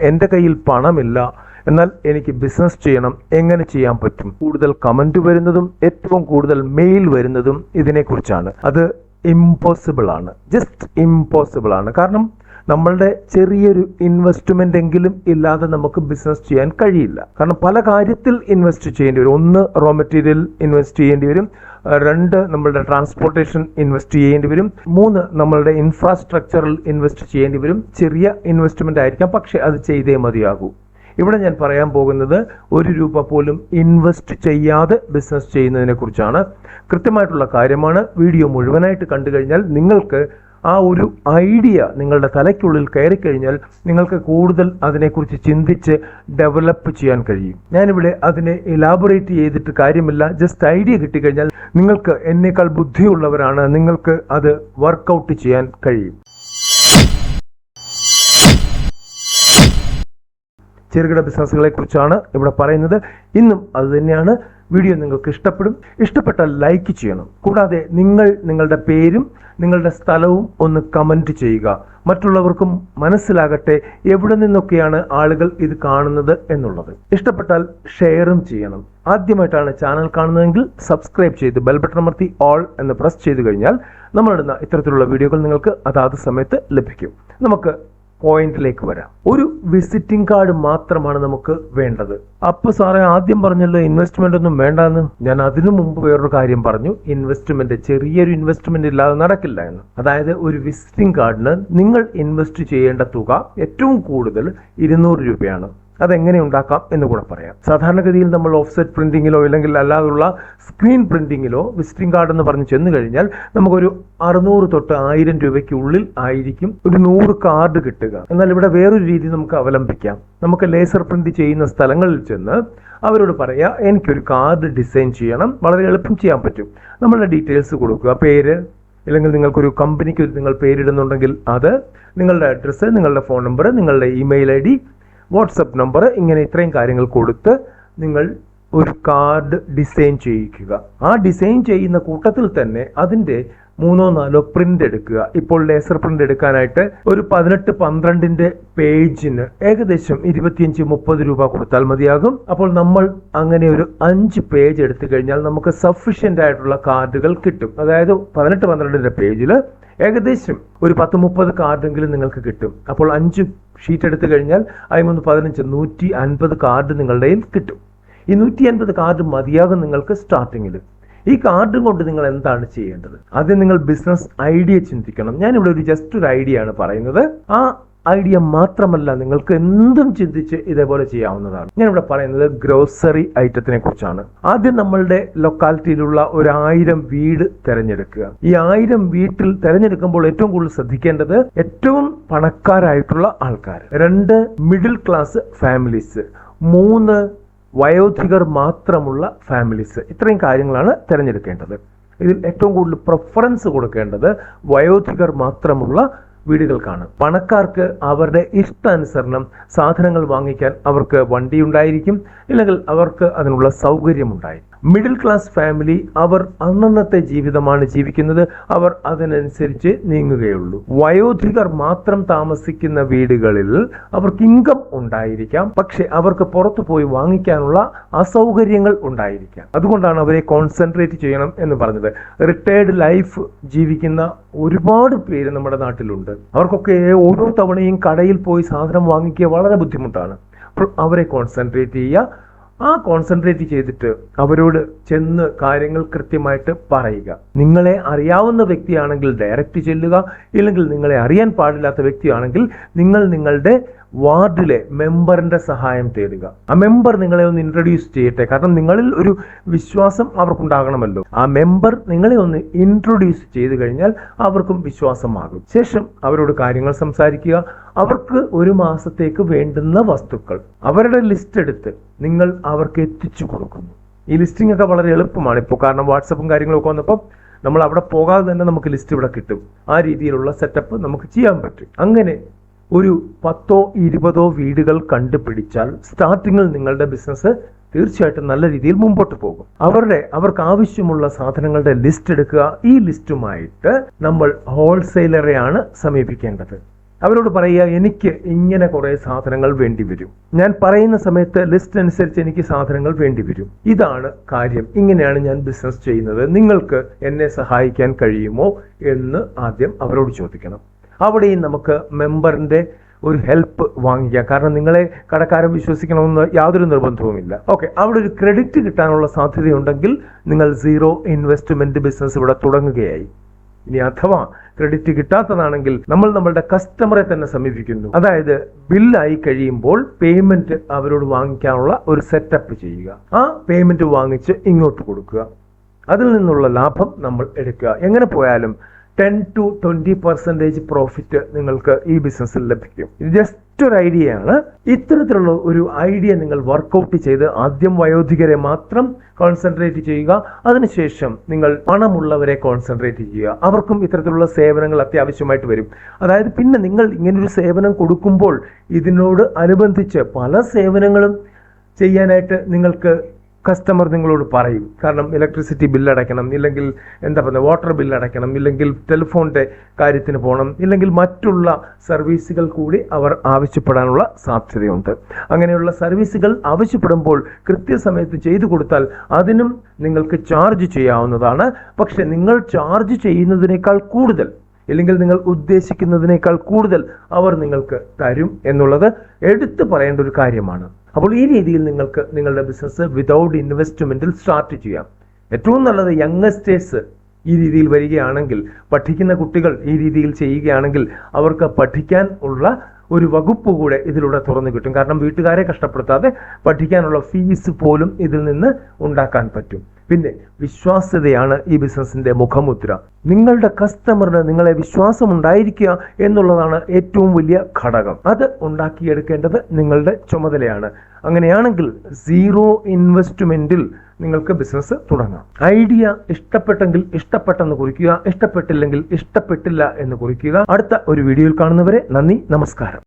എന്റെ കയ്യിൽ പണമില്ല. എന്നാൽ എനിക്ക് ബിസിനസ് ചെയ്യണം. എങ്ങനെ ചെയ്യാൻ പറ്റും? കൂടുതൽ കമന്റ് വരുന്നതും ഏറ്റവും കൂടുതൽ മെയിൽ വരുന്നതും ഇതിനെക്കുറിച്ചാണ്. അത് ഇമ്പോസിബിൾ ആണ്. ജസ്റ്റ് ഇമ്പോസിബിൾ ആണ്. കാരണം നമ്മളുടെ ചെറിയൊരു ഇൻവെസ്റ്റ്മെന്റ് എങ്കിലും ഇല്ലാതെ നമുക്ക് ബിസിനസ് ചെയ്യാൻ കഴിയില്ല. കാരണം പല കാര്യത്തിൽ ഇൻവെസ്റ്റ് ചെയ്യേണ്ടി വരും. ഒന്ന് റോ മെറ്റീരിയൽ ഇൻവെസ്റ്റ് ചെയ്യേണ്ടി വരും. രണ്ട് നമ്മളുടെ ട്രാൻസ്പോർട്ടേഷൻ ഇൻവെസ്റ്റ് ചെയ്യേണ്ടി വരും. മൂന്ന് നമ്മളുടെ ഇൻഫ്രാസ്ട്രക്ചറിൽ ഇൻവെസ്റ്റ് ചെയ്യേണ്ടി വരും. ചെറിയ ഇൻവെസ്റ്റ്മെന്റ് ആയിരിക്കാം പക്ഷെ അത് ചെയ്തേ മതിയാകൂ. ഇവിടെ ഞാൻ പറയാൻ പോകുന്നത് ഒരു രൂപ പോലും ഇൻവെസ്റ്റ് ചെയ്യാതെ ബിസിനസ് ചെയ്യുന്നതിനെ കുറിച്ചാണ് കൃത്യമായിട്ടുള്ള കാര്യമാണ്. വീഡിയോ മുഴുവനായിട്ട് കണ്ടു കഴിഞ്ഞാൽ നിങ്ങൾക്ക് ആ ഒരു ഐഡിയ നിങ്ങളുടെ തലയ്ക്കുള്ളിൽ കയറി കഴിഞ്ഞാൽ നിങ്ങൾക്ക് കൂടുതൽ അതിനെക്കുറിച്ച് ചിന്തിച്ച് ഡെവലപ്പ് ചെയ്യാൻ കഴിയും. ഞാനിവിടെ അതിനെ എലാബറേറ്റ് ചെയ്തിട്ട് കാര്യമില്ല. ജസ്റ്റ് ഐഡിയ കിട്ടിക്കഴിഞ്ഞാൽ നിങ്ങൾക്ക് എന്നേക്കാൾ ബുദ്ധിയുള്ളവരാണ്. നിങ്ങൾക്ക് അത് വർക്കൗട്ട് ചെയ്യാൻ കഴിയും. ചെറുകിട ബിസിനസ്സുകളെ കുറിച്ചാണ് ഇവിടെ പറയുന്നത്. ഇന്നും അത് തന്നെയാണ്. വീഡിയോ നിങ്ങൾക്ക് ഇഷ്ടപ്പെടും. ഇഷ്ടപ്പെട്ടാൽ ലൈക്ക് ചെയ്യണം. കൂടാതെ നിങ്ങൾ നിങ്ങളുടെ പേരും നിങ്ങളുടെ സ്ഥലവും ഒന്ന് കമന്റ് ചെയ്യുക. മറ്റുള്ളവർക്കും മനസ്സിലാകട്ടെ എവിടെ നിന്നൊക്കെയാണ് ആളുകൾ ഇത് കാണുന്നത് എന്നുള്ളത്. ഇഷ്ടപ്പെട്ടാൽ ഷെയറും ചെയ്യണം. ആദ്യമായിട്ടാണ് ചാനൽ കാണുന്നതെങ്കിൽ സബ്സ്ക്രൈബ് ചെയ്ത് ബെൽ ബട്ടൺ അമർത്തി ഓൾ എന്ന് പ്രസ് ചെയ്ത് കഴിഞ്ഞാൽ നമ്മളിടുന്ന ഇത്തരത്തിലുള്ള വീഡിയോകൾ നിങ്ങൾക്ക് അതാത് സമയത്ത് ലഭിക്കും. നമുക്ക് പോയിന്റിലേക്ക് വരാം. ഒരു വിസിറ്റിംഗ് കാർഡ് മാത്രമാണ് നമുക്ക് വേണ്ടത്. അപ്പൊ സാറേ ആദ്യം പറഞ്ഞല്ലോ ഇൻവെസ്റ്റ്മെന്റ് ഒന്നും വേണ്ടെന്ന്. ഞാൻ അതിനു മുമ്പ് വേറൊരു കാര്യം പറഞ്ഞു. ഇൻവെസ്റ്റ്മെന്റ് ചെറിയൊരു ഇൻവെസ്റ്റ്മെന്റ് ഇല്ലാതെ നടക്കില്ല എന്ന്. അതായത് ഒരു വിസിറ്റിംഗ് കാർഡിന് നിങ്ങൾ ഇൻവെസ്റ്റ് ചെയ്യേണ്ട തുക ഏറ്റവും കൂടുതൽ ഇരുന്നൂറ് രൂപയാണ്. അതെങ്ങനെ ഉണ്ടാക്കാം എന്ന് കൂടെ പറയാം. സാധാരണഗതിയിൽ നമ്മൾ ഓഫ്സെറ്റ് പ്രിന്റിങ്ങിലോ അല്ലെങ്കിൽ അല്ലാതുള്ള സ്ക്രീൻ പ്രിന്റിങ്ങിലോ വിസിറ്റിംഗ് കാർഡ് എന്ന് പറഞ്ഞ് ചെന്ന് കഴിഞ്ഞാൽ നമുക്കൊരു അറുന്നൂറ് തൊട്ട് ആയിരം രൂപയ്ക്കുള്ളിൽ ആയിരിക്കും ഒരു നൂറ് കാർഡ് കിട്ടുക. എന്നാൽ ഇവിടെ വേറൊരു രീതി നമുക്ക് അവലംബിക്കാം. നമുക്ക് ലേസർ പ്രിന്റ് ചെയ്യുന്ന സ്ഥലങ്ങളിൽ ചെന്ന് അവരോട് പറയാ എനിക്കൊരു കാർഡ് ഡിസൈൻ ചെയ്യണം. വളരെ എളുപ്പം ചെയ്യാൻ പറ്റും. നമ്മളുടെ ഡീറ്റെയിൽസ് കൊടുക്കുക. പേര് ഇല്ലെങ്കിൽ നിങ്ങൾക്കൊരു കമ്പനിക്ക് നിങ്ങൾ പേരിടുന്നുണ്ടെങ്കിൽ അത് നിങ്ങളുടെ അഡ്രസ്സ് നിങ്ങളുടെ ഫോൺ നമ്പർ നിങ്ങളുടെ email I D WhatsApp number ഇങ്ങനെ ഇത്രയും കാര്യങ്ങൾ കൊടുത്ത് നിങ്ങൾ ഒരു കാർഡ് ഡിസൈൻ ചെയ്യിക്കുക. ആ ഡിസൈൻ ചെയ്യുന്ന കൂട്ടത്തിൽ തന്നെ അതിന്റെ മൂന്നോ നാലോ പ്രിന്റ് എടുക്കുക. ഇപ്പോൾ ലേസർ പ്രിന്റ് എടുക്കാനായിട്ട് ഒരു പതിനെട്ട് പന്ത്രണ്ടിന്റെ പേജിന് ഏകദേശം ഇരുപത്തിയഞ്ച് മുപ്പത് രൂപ കൊടുത്താൽ മതിയാകും. അപ്പോൾ നമ്മൾ അങ്ങനെ ഒരു അഞ്ച് പേജ് എടുത്തു കഴിഞ്ഞാൽ നമുക്ക് സഫീഷ്യന്റ് ആയിട്ടുള്ള കാർഡുകൾ കിട്ടും. അതായത് പതിനെട്ട് പന്ത്രണ്ടിന്റെ പേജിൽ ഏകദേശം ഒരു പത്ത് മുപ്പത് കാർഡെങ്കിലും നിങ്ങൾക്ക് കിട്ടും. അപ്പോൾ അഞ്ച് ഷീറ്റ് എടുത്തു കഴിഞ്ഞാൽ അതിമൂന്ന് പതിനഞ്ച് നൂറ്റി അൻപത് കാർഡ് നിങ്ങളുടെ കിട്ടും. ഈ നൂറ്റി അൻപത് കാർഡ് മതിയാകും നിങ്ങൾക്ക് സ്റ്റാർട്ടിങ്ങിൽ ഈ കാർഡ് കൊണ്ട് നിങ്ങൾ എന്താണ് ചെയ്യേണ്ടത്? ആദ്യം നിങ്ങൾ ബിസിനസ് ഐഡിയ ചിന്തിക്കണം. ഞാനിവിടെ ഒരു ജസ്റ്റ് ഒരു ഐഡിയ ആണ് പറയുന്നത്. ആ ഐഡിയ മാത്രമല്ല നിങ്ങൾക്ക് എന്തും ചിന്തിച്ച് ഇതേപോലെ ചെയ്യാവുന്നതാണ്. ഞാൻ ഇവിടെ പറയുന്നത് ഗ്രോസറി ഐറ്റത്തിനെ കുറിച്ചാണ്. ആദ്യം നമ്മളുടെ ലൊക്കാലിറ്റിയിലുള്ള ഒരു ആയിരം വീട് തിരഞ്ഞെടുക്കുക. ഈ ആയിരം വീട്ടിൽ തിരഞ്ഞെടുക്കുമ്പോൾ ഏറ്റവും കൂടുതൽ ശ്രദ്ധിക്കേണ്ടത് ഏറ്റവും പണക്കാരായിട്ടുള്ള ആൾക്കാർ രണ്ട് മിഡിൽ ക്ലാസ് ഫാമിലീസ് മൂന്ന് വയോധികർ മാത്രമുള്ള ഫാമിലീസ് ഇത്രയും കാര്യങ്ങളാണ് തിരഞ്ഞെടുക്കേണ്ടത്. ഇതിൽ ഏറ്റവും കൂടുതൽ പ്രിഫറൻസ് കൊടുക്കേണ്ടത് വയോധികർ മാത്രമുള്ള വീടുകൾക്കാണ് പണക്കാർക്ക് അവരുടെ ഇഷ്ടാനുസരണം സാധനങ്ങൾ വാങ്ങിക്കാൻ അവർക്ക് വണ്ടി ഉണ്ടായിരിക്കും അല്ലെങ്കിൽ അവർക്ക് അതിനുള്ള സൗകര്യമുണ്ടായിരിക്കും. മിഡിൽ ക്ലാസ് ഫാമിലി അവർ അന്നന്നത്തെ ജീവിതമാണ് ജീവിക്കുന്നത്. അവർ അതിനനുസരിച്ച് നീങ്ങുകയുള്ളൂ. വയോധികർ മാത്രം താമസിക്കുന്ന വീടുകളിൽ അവർക്ക് ഇൻകം ഉണ്ടായിരിക്കാം. പക്ഷെ അവർക്ക് പുറത്തു പോയി വാങ്ങിക്കാനുള്ള അസൗകര്യങ്ങൾ ഉണ്ടായിരിക്കാം. അതുകൊണ്ടാണ് അവരെ കോൺസെൻട്രേറ്റ് ചെയ്യണം എന്ന് പറഞ്ഞത്. റിട്ടയർഡ് ലൈഫ് ജീവിക്കുന്ന ഒരുപാട് പേര് നമ്മുടെ നാട്ടിലുണ്ട്. അവർക്കൊക്കെ ഓരോ തവണയും കടയിൽ പോയി സാധനം വാങ്ങിക്കുക വളരെ ബുദ്ധിമുട്ടാണ്. അവരെ കോൺസെൻട്രേറ്റ് ചെയ്യുക. ആ കോൺസെൻട്രേറ്റ് ചെയ്തിട്ട് അവരോട് ചെന്ന് കാര്യങ്ങൾ കൃത്യമായിട്ട് പറയുക. നിങ്ങളെ അറിയാവുന്ന വ്യക്തിയാണെങ്കിൽ ഡയറക്റ്റ് ചെല്ലുക ഇല്ലെങ്കിൽ നിങ്ങളെ അറിയാൻ പാടില്ലാത്ത വ്യക്തിയാണെങ്കിൽ നിങ്ങൾ നിങ്ങളുടെ വാർഡിലെ മെമ്പറിന്റെ സഹായം തേടുക. ആ മെമ്പർ നിങ്ങളെ ഒന്ന് ഇൻട്രൊഡ്യൂസ് ചെയ്യട്ടെ. കാരണം നിങ്ങളിൽ ഒരു വിശ്വാസം അവർക്കുണ്ടാകണമല്ലോ. ആ മെമ്പർ നിങ്ങളെ ഒന്ന് ഇൻട്രൊഡ്യൂസ് ചെയ്തു കഴിഞ്ഞാൽ അവർക്കും വിശ്വാസമാകും. ശേഷം അവരോട് കാര്യങ്ങൾ സംസാരിക്കുക. അവർക്ക് ഒരു മാസത്തേക്ക് വേണ്ടുന്ന വസ്തുക്കൾ. അവരുടെ ലിസ്റ്റ് എടുത്ത് നിങ്ങൾ അവർക്ക് എത്തിച്ചു കൊടുക്കുന്നു. ഈ ലിസ്റ്റിംഗ് ഒക്കെ വളരെ എളുപ്പമാണ്. ഇപ്പോൾ കാരണം വാട്സപ്പും കാര്യങ്ങളൊക്കെ വന്നപ്പോൾ നമ്മൾ അവിടെ പോകാതെ തന്നെ നമുക്ക് ലിസ്റ്റ് ഇവിടെ കിട്ടും. ആ രീതിയിലുള്ള സെറ്റപ്പ് നമുക്ക് ചെയ്യാൻ പറ്റും. അങ്ങനെ ഒരു പത്തോ ഇരുപതോ വീടുകൾ കണ്ടുപിടിച്ചാൽ സ്റ്റാർട്ടിങ്ങിൽ നിങ്ങളുടെ ബിസിനസ് തീർച്ചയായിട്ടും നല്ല രീതിയിൽ മുമ്പോട്ട് പോകും. അവരുടെ അവർക്ക് ആവശ്യമുള്ള സാധനങ്ങളുടെ ലിസ്റ്റ് എടുക്കുക. ഈ ലിസ്റ്റുമായിട്ട് നമ്മൾ ഹോൾസെയിലറെയാണ് സമീപിക്കേണ്ടത്. അവരോട് പറയുക എനിക്ക് ഇങ്ങനെ കുറേ സാധനങ്ങൾ വേണ്ടി വരും. ഞാൻ പറയുന്ന സമയത്ത് ലിസ്റ്റ് അനുസരിച്ച് എനിക്ക് സാധനങ്ങൾ വേണ്ടി വരും. ഇതാണ് കാര്യം. ഇങ്ങനെയാണ് ഞാൻ ബിസിനസ് ചെയ്യുന്നത്. നിങ്ങൾക്ക് എന്നെ സഹായിക്കാൻ കഴിയുമോ? എന്ന് ആദ്യം അവരോട് ചോദിക്കണം. അവിടെയും നമുക്ക് മെമ്പറിന്റെ ഒരു ഹെൽപ്പ് വാങ്ങിക്കാം. കാരണം നിങ്ങളെ കടക്കാരൻ വിശ്വസിക്കണമെന്ന് യാതൊരു നിർബന്ധവുമില്ല. ഓക്കെ അവിടെ ഒരു ക്രെഡിറ്റ് കിട്ടാനുള്ള സാധ്യതയുണ്ടെങ്കിൽ നിങ്ങൾ സീറോ ഇൻവെസ്റ്റ്മെന്റ് ബിസിനസ് ഇവിടെ തുടങ്ങുകയായി. ഇനി അഥവാ ക്രെഡിറ്റ് കിട്ടാത്തതാണെങ്കിൽ നമ്മൾ നമ്മളുടെ കസ്റ്റമറെ തന്നെ സമീപിക്കുന്നു. അതായത് ബില്ലായി കഴിയുമ്പോൾ പേയ്മെന്റ് അവരോട് വാങ്ങിക്കാനുള്ള ഒരു സെറ്റപ്പ് ചെയ്യുക. ആ പേയ്മെന്റ് വാങ്ങിച്ച് ഇങ്ങോട്ട് കൊടുക്കുക. അതിൽ നിന്നുള്ള ലാഭം നമ്മൾ എടുക്കുക. എങ്ങനെ പോയാലും ten to twenty percentage profit നിങ്ങൾക്ക് ഈ ബിസിനസ്സിൽ ലഭിക്കും. ജസ്റ്റ് ഒരു ഐഡിയ ആണ്. ഇത്തരത്തിലുള്ള ഒരു ഐഡിയ നിങ്ങൾ വർക്കൗട്ട് ചെയ്ത് ആദ്യം വയോധികരെ മാത്രം കോൺസെൻട്രേറ്റ് ചെയ്യുക. അതിനുശേഷം നിങ്ങൾ പണമുള്ളവരെ കോൺസെൻട്രേറ്റ് ചെയ്യുക. അവർക്കും ഇത്തരത്തിലുള്ള സേവനങ്ങൾ അത്യാവശ്യമായിട്ട് വരും. അതായത് പിന്നെ നിങ്ങൾ ഇങ്ങനൊരു സേവനം കൊടുക്കുമ്പോൾ ഇതിനോട് അനുബന്ധിച്ച് പല സേവനങ്ങളും ചെയ്യാനായിട്ട് നിങ്ങൾക്ക് കസ്റ്റമർ നിങ്ങളോട് പറയും. കാരണം ഇലക്ട്രിസിറ്റി ബില്ല് അടയ്ക്കണം ഇല്ലെങ്കിൽ എന്താ പറയുക വാട്ടർ ബില്ല് അടയ്ക്കണം ഇല്ലെങ്കിൽ ടെലിഫോണിന്റെ കാര്യത്തിന് പോകണം ഇല്ലെങ്കിൽ മറ്റുള്ള സർവീസുകൾ കൂടി അവർ ആവശ്യപ്പെടാനുള്ള സാധ്യതയുണ്ട്. അങ്ങനെയുള്ള സർവീസുകൾ ആവശ്യപ്പെടുമ്പോൾ കൃത്യസമയത്ത് ചെയ്തു കൊടുത്താൽ അതിനും നിങ്ങൾക്ക് ചാർജ് ചെയ്യാവുന്നതാണ്. പക്ഷെ നിങ്ങൾ ചാർജ് ചെയ്യുന്നതിനേക്കാൾ കൂടുതൽ ഇല്ലെങ്കിൽ നിങ്ങൾ ഉദ്ദേശിക്കുന്നതിനേക്കാൾ കൂടുതൽ അവർ നിങ്ങൾക്ക് തരും എന്നുള്ളത് എടുത്തു പറയേണ്ട ഒരു കാര്യമാണ്. അപ്പോൾ ഈ രീതിയിൽ നിങ്ങൾക്ക് നിങ്ങളുടെ ബിസിനസ് വിതൗട്ട് ഇൻവെസ്റ്റ്മെന്റിൽ സ്റ്റാർട്ട് ചെയ്യാം. ഏറ്റവും നല്ലത് യങ്സ്റ്റേഴ്സ് ഈ രീതിയിൽ വരികയാണെങ്കിൽ പഠിക്കുന്ന കുട്ടികൾ ഈ രീതിയിൽ ചെയ്യുകയാണെങ്കിൽ അവർക്ക് പഠിക്കാൻ ഉള്ള ഒരു വകുപ്പ് കൂടെ ഇതിലൂടെ തുറന്നു കിട്ടും. കാരണം വീട്ടുകാരെ കഷ്ടപ്പെടുത്താതെ പഠിക്കാനുള്ള ഫീസ് പോലും ഇതിൽ നിന്ന് ഉണ്ടാക്കാൻ പറ്റും. പിന്നെ വിശ്വാസ്യതയാണ് ഈ ബിസിനസിന്റെ മുഖമുദ്ര. നിങ്ങളുടെ കസ്റ്റമറിന് നിങ്ങളെ വിശ്വാസം ഉണ്ടായിരിക്കുക എന്നുള്ളതാണ് ഏറ്റവും വലിയ ഘടകം. അത് ഉണ്ടാക്കിയെടുക്കേണ്ടത് നിങ്ങളുടെ ചുമതലയാണ്. അങ്ങനെയാണെങ്കിൽ സീറോ ഇൻവെസ്റ്റ്മെന്റിൽ നിങ്ങൾക്ക് ബിസിനസ് തുടങ്ങാം. ഐഡിയ ഇഷ്ടപ്പെട്ടെങ്കിൽ ഇഷ്ടപ്പെട്ടെന്ന് കുറിക്കുക ഇഷ്ടപ്പെട്ടില്ലെങ്കിൽ ഇഷ്ടപ്പെട്ടില്ല എന്ന് കുറിക്കുക. അടുത്ത ഒരു വീഡിയോയിൽ കാണുന്നവരെ നന്ദി നമസ്കാരം.